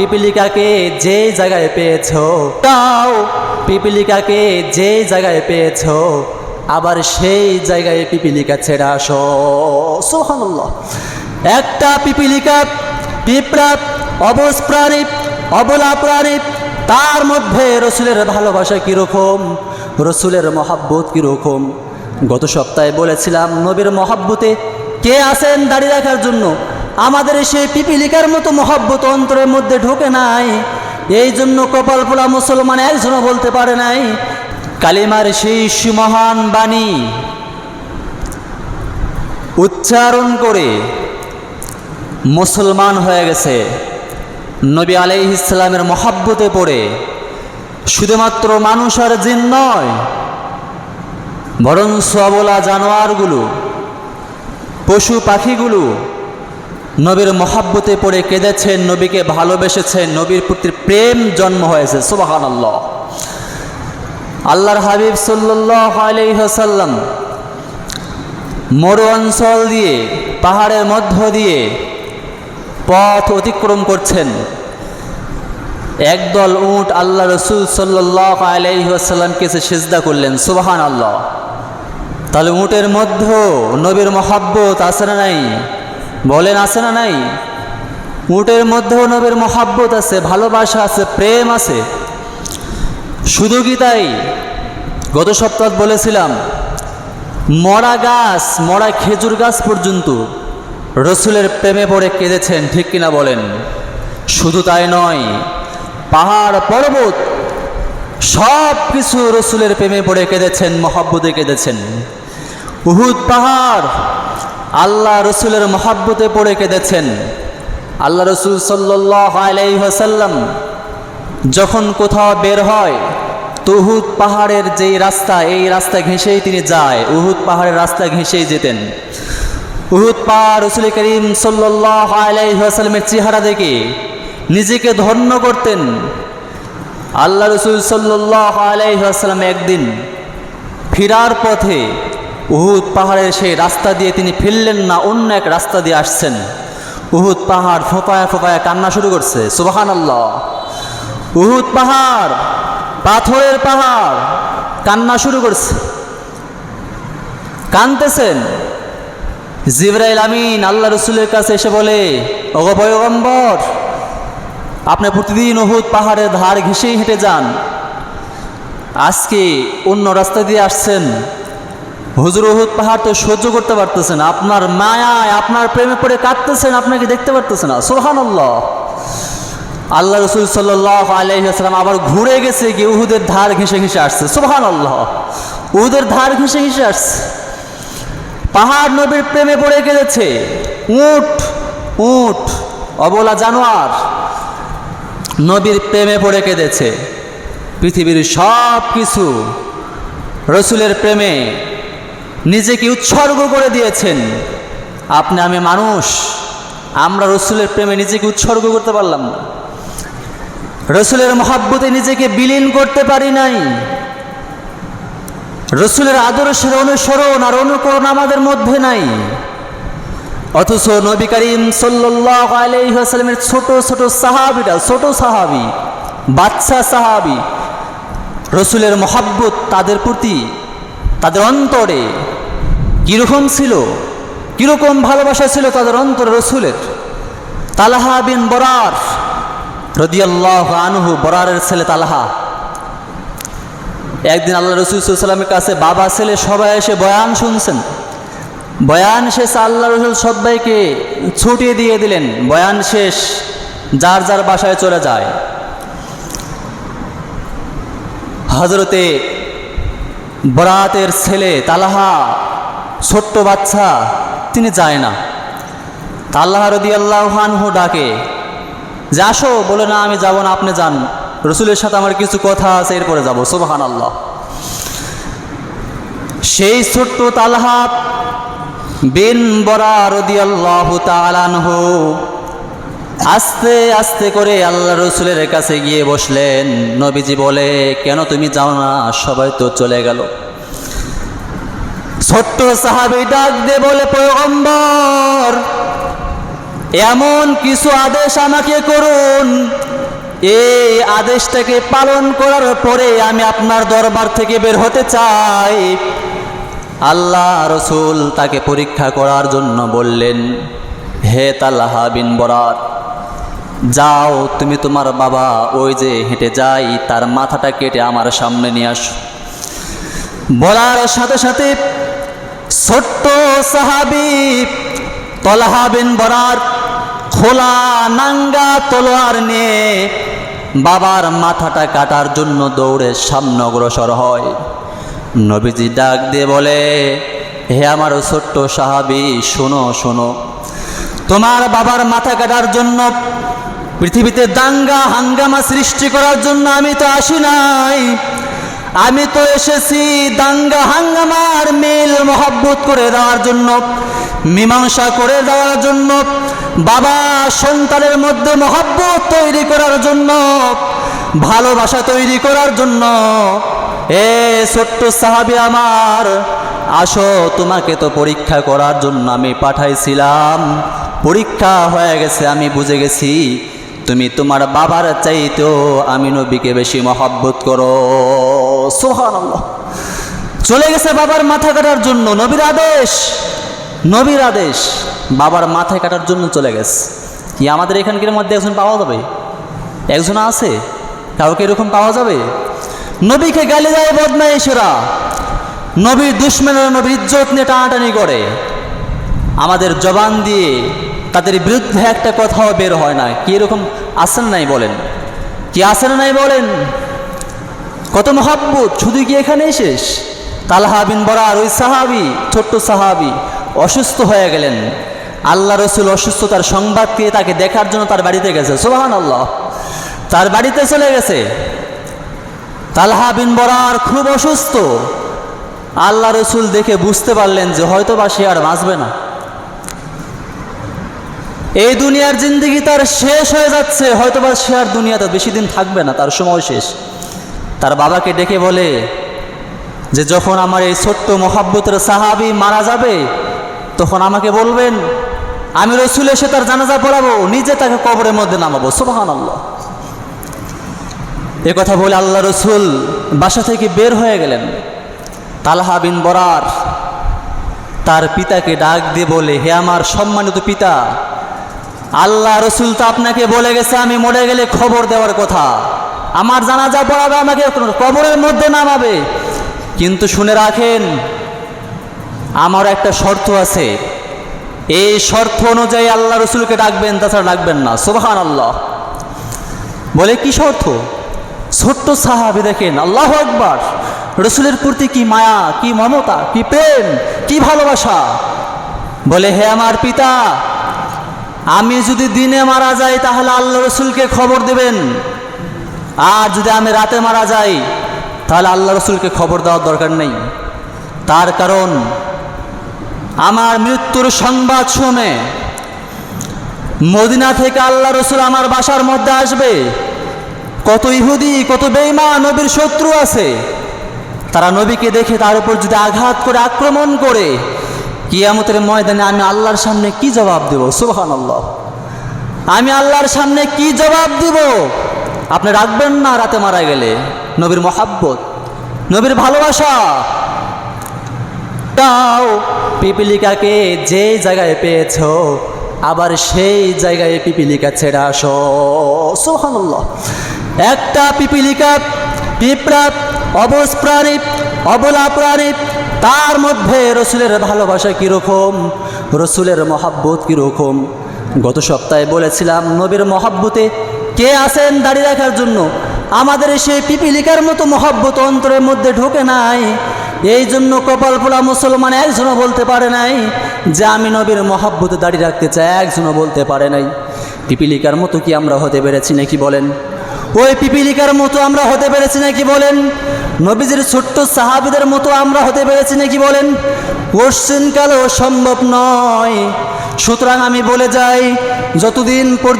পিপিলিকাকে যে জায়গায় পেয়েছ, তাও পিপিলিকাকে যে জায়গায় পেয়েছ, আবার সেই জায়গায় পিপিলিকা ছেড়ে আসো। সোহানুল্লাহ একটা পিপিলিকা পিঁপড়া অবস প্রাণী, অবলা প্রাণী, তার মধ্যে রসুলের ভালোবাসা কীরকম, রসুলের মহাব্বত কীরকম? গত সপ্তাহে বলেছিলাম, নবীর মহাব্বতে কে আছেন দাঁড়িয়ে রাখার জন্য? আমাদের সেই পিপিলিকার মতো মহাব্বত অন্তরের মধ্যে ঢোকে নাই। এই জন্য কপাল পোলা মুসলমান একজনও বলতে পারে নাই, কালিমার সেই সুমহান বাণী উচ্চারণ করে মুসলমান হয়ে গেছে। নবী আলাই ইসলামের মহাব্বতে পড়ে, শুধুমাত্র মানুষ আর জিন নয় বরং সবলা জানোয়ারগুলো, পশু পাখিগুলো নবীর মহাব্বতে পড়ে কেঁদেছেন, নবীকে ভালোবেসেছেন, নবীর প্রতি প্রেম জন্ম হয়েছে সুবাহান আল্লাহ আল্লাহর হাবিব সাল্লাহ আলহ্লাম মরু অঞ্চল দিয়ে, পাহাড়ের মধ্য দিয়ে পথ অতিক্রম করছেন। একদল উট আল্লাহ রসুল সাল্লাহ আলাইসাল্লামকে এসে সেজদা করলেন সুবাহান আল্লাহ তাহলে উটের মধ্যে নবীর মহাব্বত না নাই? বলেন, আছে না নাই? উটের মধ্যেও নবীর মহাব্বত আছে, ভালোবাসা আছে, প্রেম আছে। শুধু কি তাই? গত সপ্তাহ বলেছিলাম, মরা গাছ, মরা খেজুর গাছ পর্যন্ত রসুলের প্রেমে পড়ে কেঁদেছেন, ঠিক কিনা বলেন? শুধু তাই নয়, পাহাড় পর্বত সব কিছু রসুলের প্রেমে পড়ে কেঁদেছেন, মহাব্বতে কেঁদেছেন। উহুদ পাহাড় আল্লাহ রসুলের মহাব্বতে পড়ে কেঁদেছেন। আল্লাহ রসুল সাল্লাহ যখন কোথাও বের হয় তো উহুদ পাহাড়ের যেই রাস্তা, এই রাস্তা ঘেঁষেই তিনি যায়। উহুদ পাহাড়ের রাস্তা ঘেঁষেই যেতেন। উহুদ পাহাড় রসুল করিম সাল্লাহ চেহারা দেখে নিজেকে ধন্য করতেন। আল্লাহ রসুল সাল্লাহ আলাইসাল্লাম একদিন ফিরার পথে উহুদ পাহাড়ের সেই রাস্তা দিয়ে তিনি ফিরলেন না, অন্য এক রাস্তা দিয়ে আসছেন। উহুদ পাহাড় ফোপায়া ফোপায়া কান্না শুরু করছে সুবাহান আল্লাহ উহুদ পাহাড়, পাথরের পাহাড়, কান্না শুরু করছে। কানতেছেন জিবরাইল আমিন আল্লাহ রসুলের কাছে এসে বলে অগপয়গম্বর আপনি প্রতিদিন ওহুদ পাহাড়ের ধার ঘেঁষেই হেঁটে যান। আজকে অন্য রাস্তা দিয়ে আসছেন হুজুর ওহুদ পাহাড় তো সহ্য করতে পারতেছেন আপনার মায়ায়, আপনার প্রেমে পড়ে কাঁদতেছেন, আপনাকে দেখতে পারতেছে না। সোহান আল্লাহ রসুল সাল্লাহ আলহিহাস্লাম আবার ঘুরে গেছে, গিয়ে উহুদের ধার ঘেঁষে ঘেঁষে আসছে। সোহান আল্লাহ উহুদের ধার ঘেঁষে ঘেঁষে আসছে। পাহাড় নবীর প্রেমে পড়ে গেছে। উঠ উঠ অবলা জানোয়ার নবীর প্রেমে পড়ে কেঁদেছে। পৃথিবীর সব কিছু রসুলের প্রেমে নিজেকে উৎসর্গ করে দিয়েছেন। আপনি, আমি মানুষ। আমরা রসুলের প্রেমে নিজেকে উৎসর্গ করতে পারলাম না। রসুলের মহাব্বতে নিজেকে বিলীন করতে পারি নাই। রসুলের আদর্শের অনুসরণ আর অনুকরণ আমাদের মধ্যে নাই। অথচ নবী করিম আলাইসাল্লামের ছোট ছোট সাহাবিরা, ছোট সাহাবি, বাচ্চা সাহাবি, রসুলের মহাব্বত তাদের প্রতি, তাদের অন্তরে কীরকম ছিল? কীরকম ভালোবাসা ছিল তাদের অন্তর রসুলের? তালাহা বিন বরার, রদিয়াল্লাহ আনহু, বরারের ছেলে তালাহা। একদিন আল্লাহ রসুল সাল্লামের কাছে বাবা, ছেলে সবাই এসে বয়ান শুনছেন। বয়ান শেষ আল্লাহ রসুল সবাইকে ছুটিয়ে দিয়ে দিলেন। বয়ান শেষ, যার যার বাসায় চলে যায়। হজরতে বরাতের ছেলে তালাহা ছোট্ট বাচ্চা, তিনি যায় না। তাল্লাহ রদি আল্লাহানহু ডাকে, যে আসো, বলে না, আমি যাব না, আপনি যান। রসুলের সাথে আমার কিছু কথা আছে, এরপরে যাব। সুবাহান আল্লাহ সেই ছোট্ট তালহা বিন বরা রদি আল্লাহ তালানহু আস্তে আস্তে করে আল্লাহ রসুলের কাছে গিয়ে বসলেন। নবীজি বলে, কেন তুমি যাও না? সবাই তো চলে গেল। ছোট্ট সাহাবি ডাক দে বলে, পয়গম্বর, এমন কিছু আদেশ আমাকে করুন। এই আদেশটাকে পালন করার পরে আমি আপনার দরবার থেকে বের হতে চাই। আল্লাহ রসুল তাকে পরীক্ষা করার জন্য বললেন, হে তাল্লাহা বিন বরার, যাও, তুমি তোমার বাবা ওই যে হেঁটে যাই, তার মাথাটা কেটে আমার সামনে নিয়ে আসো। বলার সাথে সাথে ছোট্ট সাহাবি তলাহা বিন বরার খোলা নাঙ্গা তলোয়ার নিয়ে বাবার মাথাটা কাটার জন্য দৌড়ে সামনে অগ্রসর হয়। নবীজি ডাক দিয়ে বলে, হে আমার ছোট্ট সাহাবি, শোনো শোনো। তোমার বাবার মাথা কাটার জন্য, পৃথিবীতে দাঙ্গা হাঙ্গামা সৃষ্টি করার জন্য আমি তো আসি নাই। আমি তো এসেছি দাঙ্গা হাঙ্গামার মিল মহব্বত করে দেওয়ার জন্য, মীমাংসা করে দেওয়ার জন্য, বাবা সন্তানের মধ্যে মহব্বত তৈরি করার জন্য, ভালোবাসা তৈরি করার জন্য। এ ছোট্ট সাহাবি আমার, আসো তোমাকে তো পরীক্ষা করার জন্য আমি পাঠাইছিলাম। পরীক্ষা হয়ে গেছে, আমি বুঝে গেছি। তুমি তোমার বাবার চাইতেও আমি নবীকে বেশি মহব্বত করো। সোহান চলে গেছে বাবার মাথা কাটার জন্য নবীর আদেশ। নবীর আদেশ। বাবার মাথায় কাটার জন্য চলে গেছে। কি আমাদের এখানকার মধ্যে একজন পাওয়া যাবে? একজন আছে? কাউকে এরকম পাওয়া যাবে? নবীকে গালি দেয় বদমাইশেরা নবীর দুশ্মনেরা নবীর ইজ্জত নিয়ে টানাটানি করে। আমাদের জবান দিয়ে তাদের বিরুদ্ধে একটা কথাও বের হয় না কি এরকম আসেন নাই বলেন? কি আসেন নাই বলেন? কত মহাব্বত, শুধু কি এখানেই শেষ? তালহা বিন বরার ওই সাহাবি, ছোট্ট সাহাবি, অসুস্থ হয়ে গেলেন। আল্লাহ রসুল অসুস্থতার সংবাদ পেয়ে তাকে দেখার জন্য তার বাড়িতে গেছে। সোহান আল্লাহ তার বাড়িতে চলে গেছে। তালহা বিন বরার খুব অসুস্থ। আল্লাহ রসুল দেখে বুঝতে পারলেন যে হয়তো বা সে আর বাঁচবে না। এই দুনিয়ার জিন্দগি তার শেষ হয়ে যাচ্ছে। হয়তো বা সে আর দুনিয়াতে বেশি দিন থাকবে না, তার সময় শেষ। তার বাবাকে ডেকে বলে যে, যখন আমার এই ছোট্ট মহাব্বতের সাহাবি মারা যাবে, তখন আমাকে বলবেন, আমি রসুল এসে তার জানাজা পড়াবো, নিজে তাকে কবরের মধ্যে নামাবো। সুবাহান আল্লাহ এ কথা বলে আল্লাহ রসুল বাসা থেকে বের হয়ে গেলেন। তালহা বিন বরার তার পিতাকে ডাক দিয়ে বলে, হে আমার সম্মানিত পিতা আল্লাহ রসুল তো আপনাকে বলে গেছে, আমি মরে গেলে খবর দেওয়ার কথা। আমার জানা জানাজা পড়াবে আমাকে কবরের মধ্যে নামাবে। কিন্তু শুনে রাখেন, আমার একটা শর্ত আছে। এই শর্ত অনুযায়ী আল্লাহ রসুলকে ডাকবেন, তাছাড়া ডাকবেন না। সোবাহান আল্লাহ বলে, কি শর্ত? ছোট্ট সাহাবি দেখেন, আল্লাহ একবার রসুলের প্রতি কি মায়া, কি মমতা, কি প্রেম, কি ভালোবাসা? বলে, হে আমার পিতা আমি যদি দিনে মারা যাই, তাহলে আল্লাহ রসুলকে খবর দেবেন। আর যদি আমি রাতে মারা যাই, তাহলে আল্লাহ রসুলকে খবর দেওয়ার দরকার নেই। তার কারণ, আমার মৃত্যুর সংবাদ শুনে মদিনা থেকে আল্লাহ রসুল আমার বাসার মধ্যে আসবে। কত ইহুদি, কত বেইমা নবীর শত্রু আছে। তারা নবীকে দেখে তার উপর যদি আঘাত করে, আক্রমণ করে কিয়ামতের ময়দানে আমি আল্লাহর সামনে কি জবাব দেব? সুবহান আল্লাহ আমি আল্লাহর সামনে কি জবাব দিব? আপনি রাখবেন না রাতে মারা গেলে? নবীর মহাব্বত, নবীর ভালোবাসা। তাও পিপিলিকাকে যে জায়গায় পেয়েছ, আবার সেই জায়গায় পিপিলিকা ছেড়ে আসো। সোহানুল্লাহ একটা পিপিলিকা পিঁপড়া, অবস প্রাণী, অবলা প্রাণী তার মধ্যে রসুলের ভালোবাসা কীরকম? রসুলের মহাব্বত কীরকম? গত সপ্তাহে বলেছিলাম, নবীর মহাব্বতে কে আসেন দাড়ি রাখার জন্য? আমাদের সেই পিপিলিকার মতো মহাব্বত অন্তরের মধ্যে ঢোকে নাই। এই জন্য কপাল পোলা মুসলমান একজনও বলতে পারে নাই যে আমি নবীর মহাব্বতে দাঁড়িয়ে রাখতে চাই, একজনও বলতে পারে নাই। পিপিলিকার মতো কি আমরা হতে পেরেছি নাকি বলেন? ওই পিপিলিকার মতো আমরা হতে পেরেছি নাকি বলেন? নবীজির ছোট্ট সাহাবিদের মতো আমরা হতে পেরেছি নাকি বলেন? পশ্চিমকালও কালেও সম্ভব নয়। সুতরাং আমি বলে যাই, যতদিন পর্যন্ত